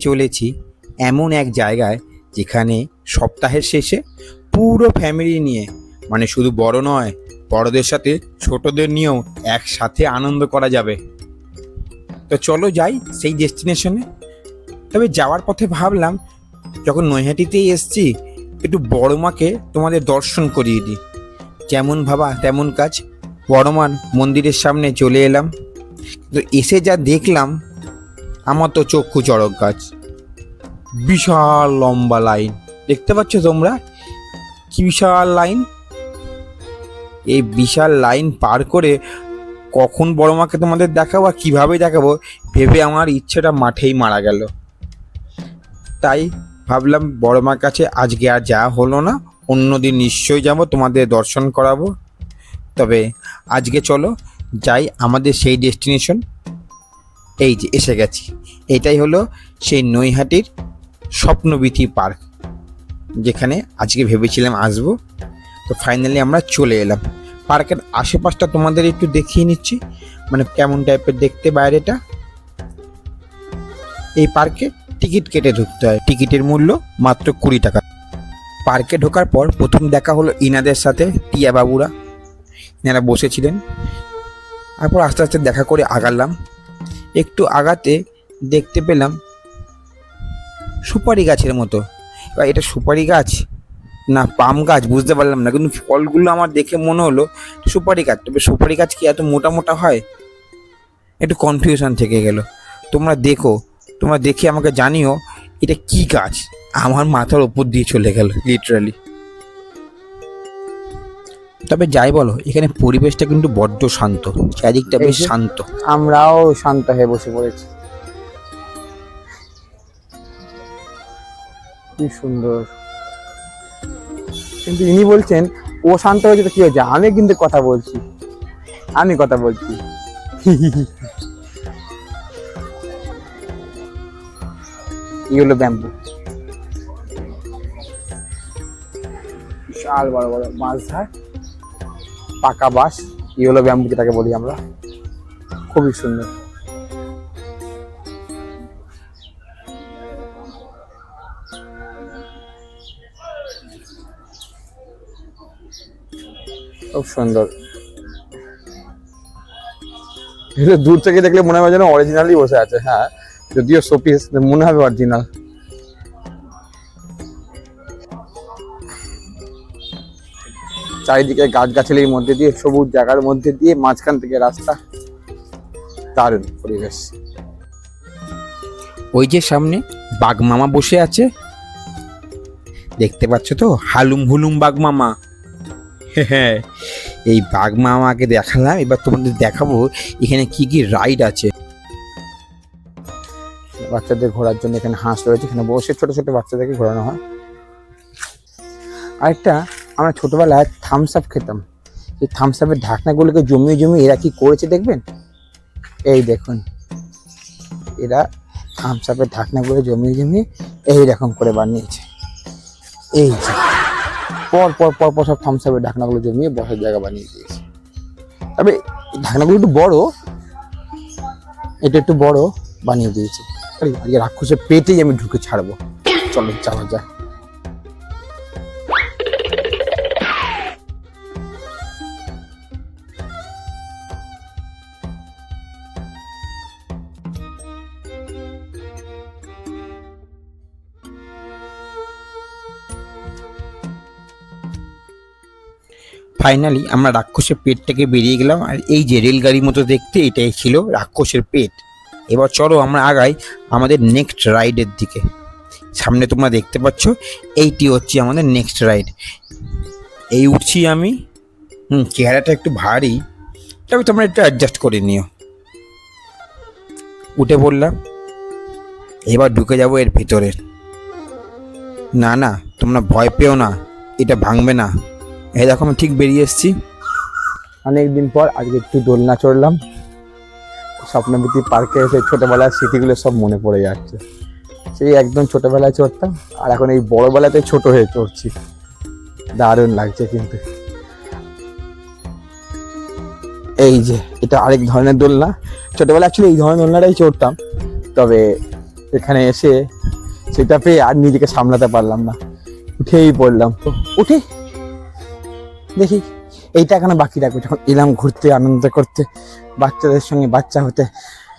চলেছি এমন এক জায়গায় যেখানে সপ্তাহের শেষে পুরো ফ্যামিলি নিয়ে মানে শুধু বড় নয়, বড়দের সাথে ছোটদের নিয়েও একসাথে আনন্দ করা যাবে। তো চলো যাই সেই ডেস্টিনেশনে তবে যাওয়ার পথে ভাবলাম, যখন নৈহাটিতেই এসছি, একটু বড় মাকে তোমাদের দর্শন করিয়ে দিই। যেমন ভাবা তেমন কাজ। বড় মার মন্দিরের সামনে চলে এলাম। তো এসে যা দেখলাম আমার তো চক্ষু চড়ক গাছ। বিশাল লম্বা লাইন। দেখতে পাচ্ছ তোমরা? কি বিশাল লাইন? এই বিশাল লাইন পার করে কখন বড় মাকে তোমাদের দেখাবো আর কীভাবে দেখাবো? ভেবে আমার ইচ্ছেটা মাঠেই মারা গেল। তাই ভাবলাম বড় মার কাছে আজকে আর যা হলো না অন্যদিন নিশ্চয়ই যাব, তোমাদের দর্শন করাবো। তবে আজকে চলো, যাই আমাদের সেই ডেস্টিনেশন। এই যে এসে গেছি। এটাই হলো সেই নৈহাটির স্বপ্নবিথি পার্ক, যেখানে আজকে ভেবেছিলাম আসব। তো ফাইনালি আমরা চলে এলাম। পার্কের আশেপাশটা তোমাদের একটু দেখিয়ে নিচ্ছি মানে কেমন টাইপের দেখতে বাইরেটা। এই পার্কে টিকিট কেটে ঢুকতে হয়। টিকিটের মূল্য মাত্র কুড়ি টাকা। পার্কে ঢোকার পর প্রথম দেখা হলো ইনাদের সাথে টিয়া বাবুরা এনারা বসেছিলেন। তারপর আস্তে আস্তে দেখা করে আগালাম। একটু আগাতে দেখতে পেলাম সুপারি গাছের মতো। এবার এটা সুপারি গাছ? না, পাম গাছ, বুঝতে পারলাম না, কিন্তু ফলগুলো আমার দেখে মনে হলো সুপারি গাছ। তবে সুপারি গাছ কি এত মোটা মোটা হয়? একটু কনফিউশন থেকে গেল। তোমরা দেখো, তোমরা দেখে আমাকে জানিও, এটা কি গাছ? আমার মাথার ওপর দিয়ে চলে গেল লিটারালি তবে যাই বলো এখানে পরিবেশটা কিন্তু বড্ড শান্ত চারিদিকটা বেশ শান্ত। আমরাও শান্ত হয়ে বসে পড়েছি। কি সুন্দর। কিন্তু ইনি বলছেন ও শান্ত হয়েছে তো কি হয়েছে? আমি কিন্তু কথা বলছি। আমি কথা বলছি। ই হলো ব্যাম্বু। বিশাল বড় বড় মাছ ধার। পাকা বাঁশ ই হলো ব্যাম্বু যেটাকে বলি আমরা। খুবই সুন্দর। খুব সুন্দর। দূর থেকে দেখলে মনে হবে যেন অরিজিনালি বসে আছে হ্যাঁ। যদিও শোপিস মনে হবে অরিজিনাল চারিদিকে গাছগাছালির মধ্যে দিয়ে সবুজ জায়গার মধ্যে দিয়ে মাঝখান থেকে রাস্তা। দারুণ পরিবেশ। ওই যে সামনে বাঘ মামা বসে আছে। দেখতে পাচ্ছ তো? হালুম হুলুম বাঘ মামা। হ্যাঁ এই বাঘ মামাকে দেখালাম এবার তোমাদের দেখাবো এখানে কি কি রাইড আছে। বাচ্চাদের ঘোরার জন্য এখানে হাঁস রয়েছে এখানে বসে ছোট ছোট বাচ্চাদেরকে ঘোরানো হয়। আরেকটা আমরা ছোটবেলায় থামস আপ খেতাম। এই থামস আপের ঢাকনাগুলোকে জমিয়ে জমিয়ে এরা কি করেছে দেখবেন? এই দেখুন। এরা থামস আপের ঢাকনাগুলো জমিয়ে জমিয়ে এই রকম করে বানিয়েছে। এই যে, পর পর পর পর সব থামস আপের ঢাকনাগুলো জমিয়ে বসার জায়গা বানিয়ে দিয়েছে। তবে ঢাকনাগুলো একটু বড়, এটা একটু বড় বানিয়ে দিয়েছে। রাক্ষসের পেটেই আমি ঢুকে ছাড়বো। চলো, যাওয়া যাক। ফাইনালি আমরা রাক্ষসের পেট থেকে বেরিয়ে গেলাম আর এই যে রেলগাড়ির মতো দেখতে এটাই ছিল রাক্ষসের পেট। এবার চলো আমরা আগাই আমাদের নেক্সট রাইডের দিকে। সামনে তোমরা দেখতে পাচ্ছ, এইটি হচ্ছে আমাদের নেক্সট রাইড এই উঠছি আমি। হুম, চেহারাটা একটু ভারী। তবে তোমরা একটু অ্যাডজাস্ট করে নিও। উঠে পড়লাম। এবার ঢুকে যাব এর ভিতরে। না না, তোমরা ভয় পেও না। এটা ভাঙবে না। এই দেখো আমি ঠিক বেরিয়ে এসেছি। অনেকদিন পর আজকে একটু দোলনা চড়লাম। স্বপ্নবীতি পার্কে এসে ছোটবেলার স্মৃতিগুলো সব মনে পড়ে যাচ্ছে। সেই একদম ছোটোবেলায় চড়তাম, আর এখন এই বড়োবেলাতে ছোট হয়ে চড়ছি। দারুণ লাগছে কিন্তু। এই যে, এটা আরেক ধরনের দোলনা। ছোটবেলা অ্যাকচুয়ালি এই ধরনের দোলনাটাই চড়তাম, তবে এখানে এসে সেটা পেয়ে আর নিজেকে সামলাতে পারলাম না। উঠেই পড়লাম। উঠে দেখি, এইটা এখানে বাকি রাখব। যখন এলাম ঘুরতে, আনন্দ করতে, বাচ্চাদের সঙ্গে বাচ্চা হতে,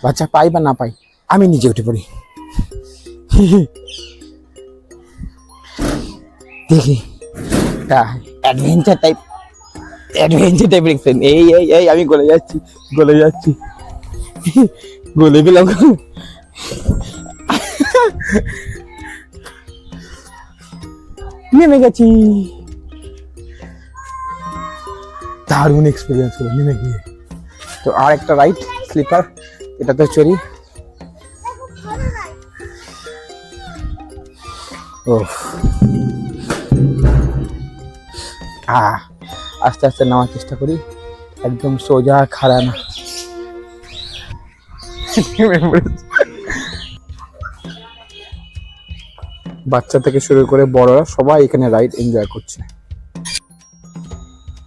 বাচ্চা পাই বা না পাই, আমি নিজে উঠে পড়ি। দেখি অ্যাডভেঞ্চার টাইপ অ্যাডভেঞ্চার টাইপের এক্সপিরিয়েন্স এই এই এই, আমি গলে যাচ্ছি গলে যাচ্ছি। গলে গেলাম। নেমে গেছি। দারুণ এক্সপিরিয়েন্স হলো, নেমে গিয়ে। তো আর একটা রাইড স্লিপার এটা তো চড়ি ও আস্তে আস্তে নামার চেষ্টা করি। একদম সোজা খাড়া না। বাচ্চা থেকে শুরু করে বড়রা সবাই এখানে রাইড এনজয় করছে।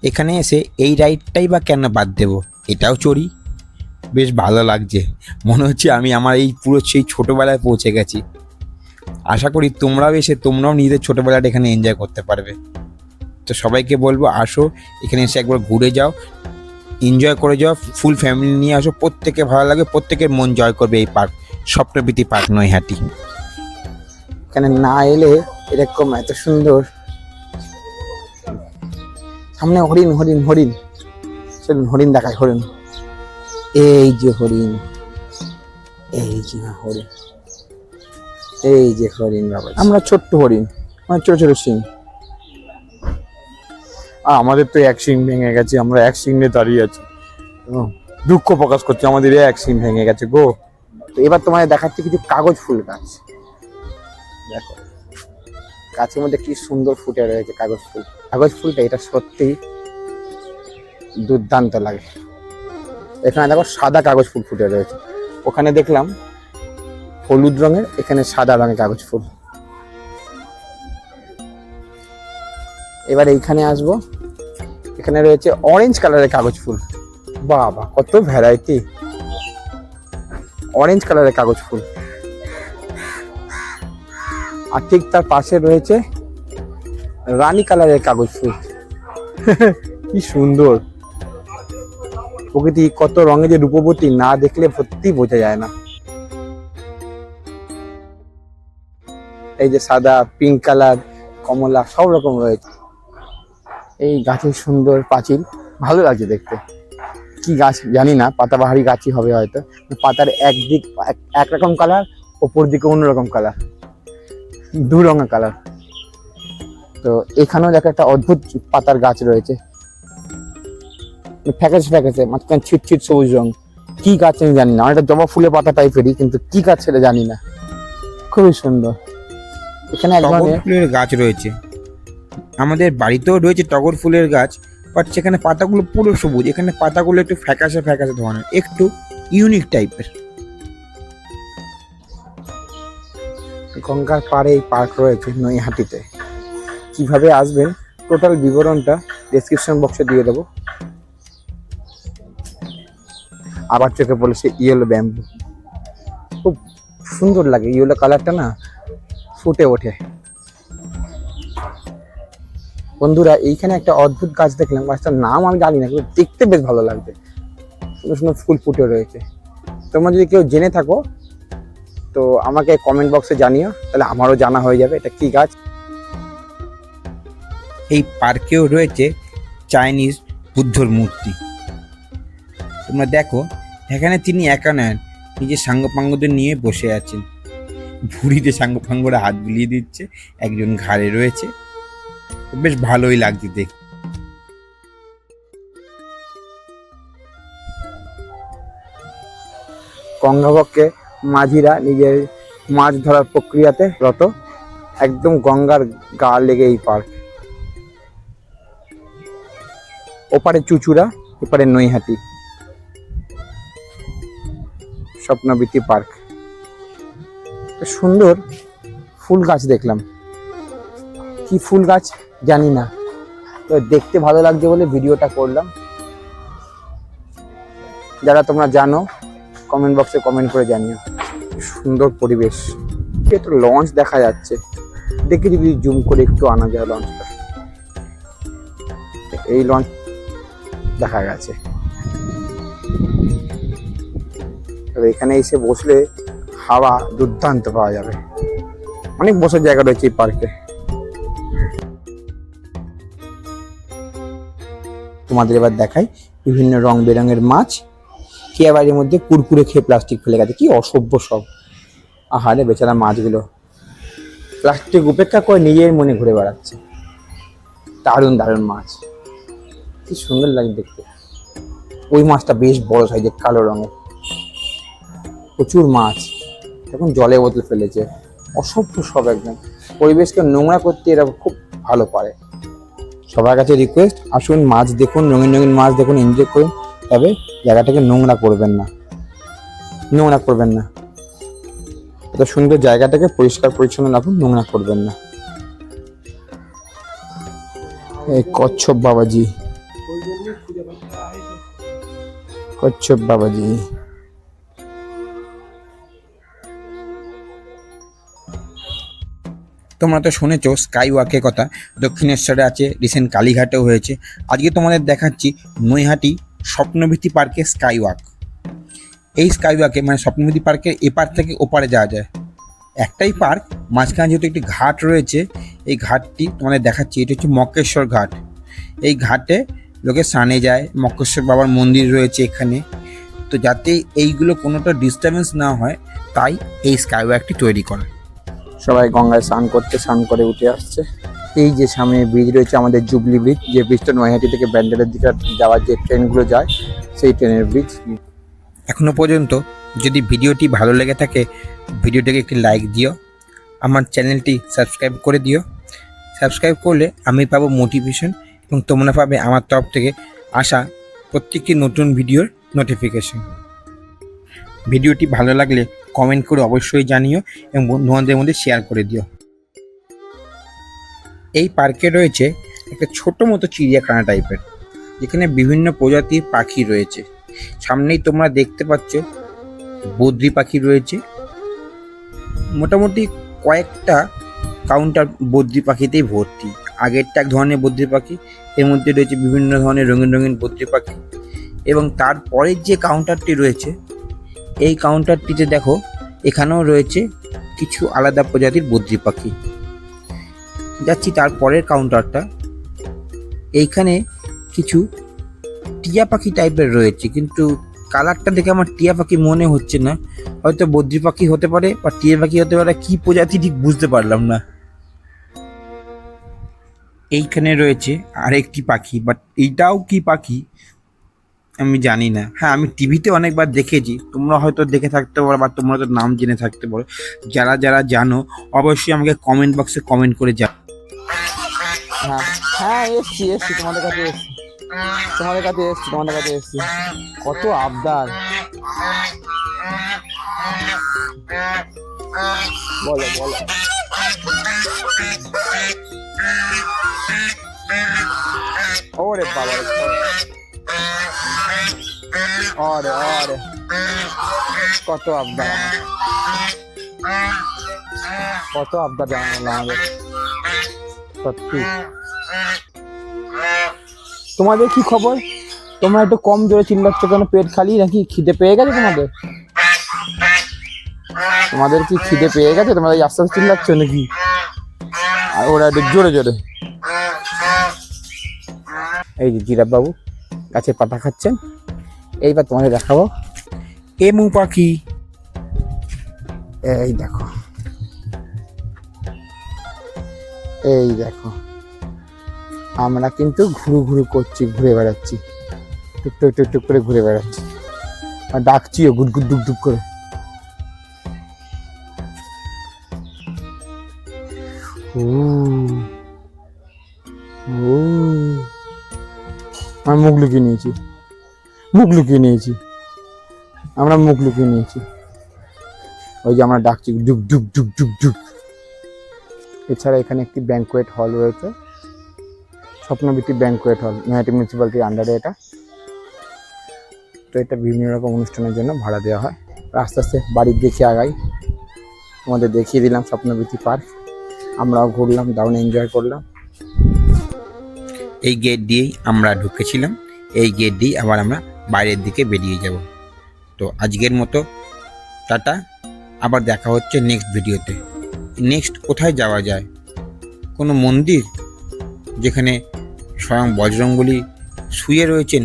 এখানে এসে এই রাইডটাই বা কেন বাদ দেবো? এটাও চড়ি। বেশ ভালো লাগছে। মনে হচ্ছে আমি আমার এই পুরো সেই ছোটোবেলায় পৌঁছে গেছি। আশা করি তোমরাও এসে তোমরাও নিজেদের ছোটোবেলাটা এখানে এনজয় করতে পারবে। তো সবাইকে বলব, আসো, এখানে এসে একবার ঘুরে যাও। এনজয় করে যাও ফুল ফ্যামিলি নিয়ে আসো। প্রত্যেকে ভালো লাগে প্রত্যেকের মন জয় করবে এই পার্ক স্বপ্নবীতি পার্ক নৈহাটি। এখানে না এলে এরকম এত সুন্দর সামনে হরিণ হরিণ হরিণ। চলুন, হরিণ দেখায় হরিণ। এই যে হরিণ, এই যে হরিণ, এই যে হরিণ বাবা। আমরা ছোট্ট হরিণ আমার ছোট ছোট সিং। আমাদের তো এক সিং ভেঙে গেছে, আমরা এক সিং নিয়ে দাঁড়িয়ে আছি। দুঃখ প্রকাশ করছি, আমাদের এক সিং ভেঙে গেছে গো। তো এবার তোমাদের দেখাচ্ছি কিছু কাগজ ফুল গাছ। দেখো, গাছের মধ্যে কি সুন্দর ফুটে রয়েছে কাগজ ফুল। কাগজ ফুলটা, এটা সত্যি দুর্দান্ত লাগে। এখানে দেখো সাদা কাগজ ফুল ফুটে রয়েছে। ওখানে দেখলাম হলুদ রঙের, এখানে সাদা রঙের কাগজ ফুল। এবার এইখানে আসব। এখানে রয়েছে অরেঞ্জ কালারের কাগজ ফুল। বাবা, কত ভ্যারাইটি অরেঞ্জ কালারের কাগজ ফুল। আর ঠিক তার পাশে রয়েছে রানী কালারের কাগজ ফুল। কি সুন্দর। প্রকৃতি কত রঙে যে রূপবতী, না দেখলে সত্যি বোঝা যায় না। এই যে সাদা পিঙ্ক কালার কমলা, সব রকম রয়েছে। এই গাছের সুন্দর পাঁচিল, ভালো লাগছে দেখতে। কি গাছ জানি না, পাতাবাহারি গাছই হবে হয়তো। পাতার একদিক এক- একরকম কালার ওপর দিকে অন্যরকম কালার দু রঙের কালার তো এখানেও দেখো একটা অদ্ভুত পাতার গাছ রয়েছে। ফ্যাকাশে ফ্যাকাশে মাঝখানে ছিট ছিট সবুজ রং। কি গাছ আমি জানি না। অনেকটা জবা ফুলের পাতা টাইপেরই কিন্তু কি গাছ সেটা জানি না। খুবই সুন্দর। এখানে এক ধরনের ফুলের গাছ রয়েছে। আমাদের বাড়িতেও রয়েছে টগর ফুলের গাছ বাট সেখানে পাতাগুলো পুরো সবুজ। এখানে পাতাগুলো একটু ফ্যাকাশে ফ্যাকাশে ধরনের একটু ইউনিক টাইপের গঙ্গার পাড়ে এই পার্ক রয়েছে নৈহাটিতে। কীভাবে আসবেন টোটাল বিবরণটা ডেসক্রিপশন বক্সে দিয়ে দেবো। আবার চোখে পড়েছে ইয়েলো ব্যাম্বু খুব সুন্দর লাগে ইয়েলো কালারটা না, ফুটে ওঠে। বন্ধুরা, এইখানে একটা অদ্ভুত গাছ দেখলাম, গাছটার নাম আমি জানি না, কিন্তু দেখতে বেশ ভালো লাগবে সুন্দর সুন্দর ফুল ফুটে রয়েছে। তোমরা যদি কেউ জেনে থাকো, তো আমাকে কমেন্ট বক্সে জানিও, তাহলে আমারও জানা হয়ে যাবে এটা কি গাছ। এই পার্কেও রয়েছে চাইনিজ বুদ্ধর মূর্তি। তোমরা দেখো, এখানে তিনি একা নেন, নিজের সাঙ্গপাঙ্গদের নিয়ে বসে আছেন। ভুড়িতে সাঙ্গপাঙ্গরা হাত বুলিয়ে দিচ্ছে, একজন ঘাড়ে রয়েছে। বেশ ভালোই লাগছে দেখতে গঙ্গাবক্ষে মাঝিরা নিজের মাছ ধরার প্রক্রিয়াতে রত। একদম গঙ্গার গা লেগে এই পার্ক। ওপারে চুচুড়া, এপারে নৈহাটি। স্বপ্নবীতি পার্ক। সুন্দর ফুল গাছ দেখলাম। কি ফুল গাছ? জানি না। তো দেখতে ভালো লাগছে বলে ভিডিওটা করলাম। যারা তোমরা জানো কমেন্ট বক্সে কমেন্ট করে জানিও। সুন্দর পরিবেশ। একটা লঞ্চ দেখা যাচ্ছে। দেখে যদি জুম করে একটু আনা যায় লঞ্চটা এই লঞ্চ দেখা গেছে। তবে এখানে এসে বসলে হাওয়া দুর্দান্ত পাওয়া যাবে। অনেক বসার জায়গা রয়েছে এই পার্কে তোমাদের এবার দেখাই বিভিন্ন রং বেরঙের মাছ। কে মধ্যে কুরকুরে খেয়ে প্লাস্টিক ফেলে গেছে। কি অসভ্য সব। আহারে বেচারা মাছগুলো। প্লাস্টিক উপেক্ষা করে নিজের মনে ঘুরে বেড়াচ্ছে। দারুণ দারুণ মাছ। কি সুন্দর লাগে দেখতে। ওই মাছটা বেশ বড় সাইজের কালো রঙের। প্রচুর মাছ। এখন জলে বোতল ফেলেছে। অসভ্য সব একদম। পরিবেশকে নোংরা করতে এরা খুব ভালো পারে। সবার কাছে রিকোয়েস্ট আসুন মাছ দেখুন, রঙিন রঙিন মাছ দেখুন এনজয় করুন। তবে জায়গাটাকে নোংরা করবেন না। নোংরা করবেন না। এত সুন্দর জায়গাটাকে পরিষ্কার পরিচ্ছন্ন রাখুন, নোংরা করবেন না। এই কচ্ছপ বাবাজি। কচ্ছপ বাবাজি। তোমরা তো শুনেছো স্কাই ওয়াকের কথা। দক্ষিণেশ্বরে আছে রিসেন্ট কালীঘাটেও হয়েছে। আজকে তোমাদের দেখাচ্ছি নৈহাটি স্বপ্নভীতি পার্কে স্কাই ওয়াক এই স্কাই ওয়াকে মানে স্বপ্নভীতি পার্কের এপার থেকে ওপারে যাওয়া যায়। একটাই পার্ক, মাঝখানে যেহেতু একটি ঘাট রয়েছে, এই ঘাটটি তোমাদের দেখাচ্ছি, এটা হচ্ছে মক্কেশ্বর ঘাট। এই ঘাটে লোকে স্নানে যায় মক্কেশ্বর বাবার মন্দির রয়েছে এখানে। তো যাতে এইগুলো কোনোটা ডিস্টারবেন্স না হয় তাই এই স্কাই ওয়াকটি তৈরি করা। সবাই গঙ্গায় স্নান করতে স্নান করে উঠে আসছে। এই যে সামনে ব্রিজ রয়েছে আমাদের জুবলি ব্রিজ যে ব্রিজটা নৈহাটি থেকে ব্যান্ডেলের দিকে যাওয়ার যে ট্রেনগুলো যায় সেই ট্রেনের ব্রিজ এখনও পর্যন্ত যদি ভিডিওটি ভালো লেগে থাকে ভিডিওটাকে একটি লাইক দিও। আমার চ্যানেলটি সাবস্ক্রাইব করে দিও। সাবস্ক্রাইব করলে আমি পাবো মোটিভেশন এবং তোমরা পাবে আমার তরফ থেকে আসা প্রত্যেকটি নতুন ভিডিওর নোটিফিকেশন ভিডিওটি ভালো লাগলে কমেন্ট করে অবশ্যই জানিও এবং বন্ধুবান্ধবের মধ্যে শেয়ার করে দিও। এই পার্কে রয়েছে একটা ছোট মতো চিড়িয়াখানা টাইপের যেখানে বিভিন্ন প্রজাতির পাখি রয়েছে। সামনেই তোমরা দেখতে পাচ্ছ বদ্রি পাখি রয়েছে। মোটামুটি কয়েকটা কাউন্টার বদ্রি পাখিতেই ভর্তি। আগেরটা এক ধরনের বদ্রি পাখি, এর মধ্যে রয়েছে বিভিন্ন ধরনের রঙিন রঙিন বদ্রি পাখি এবং তারপরের যে কাউন্টারটি রয়েছে, এই কাউন্টারটিতে দেখো, এখানেও রয়েছে কিছু আলাদা প্রজাতির বদ্রি পাখি। যাচ্ছি তারপরের কাউন্টারটা এইখানে কিছু টিয়া পাখি টাইপের রয়েছে, কিন্তু কালারটা দেখে আমার টিয়া পাখি মনে হচ্ছে না। হয়তো বদ্রি পাখি হতে পারে বা টিয়া পাখি হতে পারে, কি প্রজাতি ঠিক বুঝতে পারলাম না। এইখানে রয়েছে আরেকটি পাখি বাট এইটাও কি পাখি? আমি জানি না। হ্যাঁ আমি টিভিতে অনেকবার দেখেছি। তোমরা হয়তো দেখে থাকতে পারো বা তোমরা তো নাম জেনে থাকতে পারো। যারা যারা জানো, অবশ্যই আমাকে কমেন্ট বক্সে কমেন্ট করে যা হ্যাঁ হ্যাঁ এসছি এসছি, তোমাদের কাছে এসছি। তোমাদের কাছে এসছি, তোমাদের কাছে এসছি। কত আবদার। বলো বলো। ওরে বাবা রে ওরে ওরে কত আবদার। কত আবদার জানালো আমাদের। সত্যি। তোমাদের কি খবর? তোমরা একটু কম জোরে চিল্লাচ্ছ কেন? পেট খালি নাকি খিদে পেয়ে গেছে তোমাদের? তোমাদের কি খিদে পেয়ে গেছে? এই আস্তে আস্তে চিল্লাচ্ছ নাকি? আর ওরা একটু জোরে জোরে। এই যে জিরাফ বাবু গাছে পাতা খাচ্ছেন। এইবার তোমাদের দেখাবো। এমু পাখি। এই দেখো। এই দেখো। আমরা কিন্তু ঘুরু ঘুরু করছি, ঘুরে বেড়াচ্ছি। টুক টুক টুক টুক করে ঘুরে বেড়াচ্ছি। আর ডাকছিও গুড গুড ডুক করে। ও আমি মুখ লুকিয়ে নিয়েছি। মুখ লুকিয়ে নিয়েছি। আমরা মুখ লুকিয়ে নিয়েছি। ওই যে আমরা ডাকছি ডুক ডুক ডুক ডুক ডুক এছাড়া এখানে একটি ব্যাঙ্কোয়েট হল রয়েছে। স্বপ্নবীতি ব্যাঙ্কোয়েট হল নয়াটি মিউনিসিপ্যালিটির আন্ডারে এটা। তো এটা বিভিন্ন রকম অনুষ্ঠানের জন্য ভাড়া দেওয়া হয়। আস্তে আস্তে বাড়ির দিকে আগাই। তোমাদের দেখিয়ে দিলাম স্বপ্নবীথি পার্ক। আমরাও ঘুরলাম, দারুণ এনজয় করলাম। এই গেট দিয়েই আমরা ঢুকেছিলাম। এই গেট দিয়েই আবার আমরা বাইরের দিকে বেরিয়ে যাব। তো আজকের মতো টাটা। আবার দেখা হচ্ছে নেক্সট ভিডিওতে নেক্সট কোথায় যাওয়া যায়? কোনো মন্দির? যেখানে স্বয়ং বজরঙ্গলী শুয়ে রয়েছেন?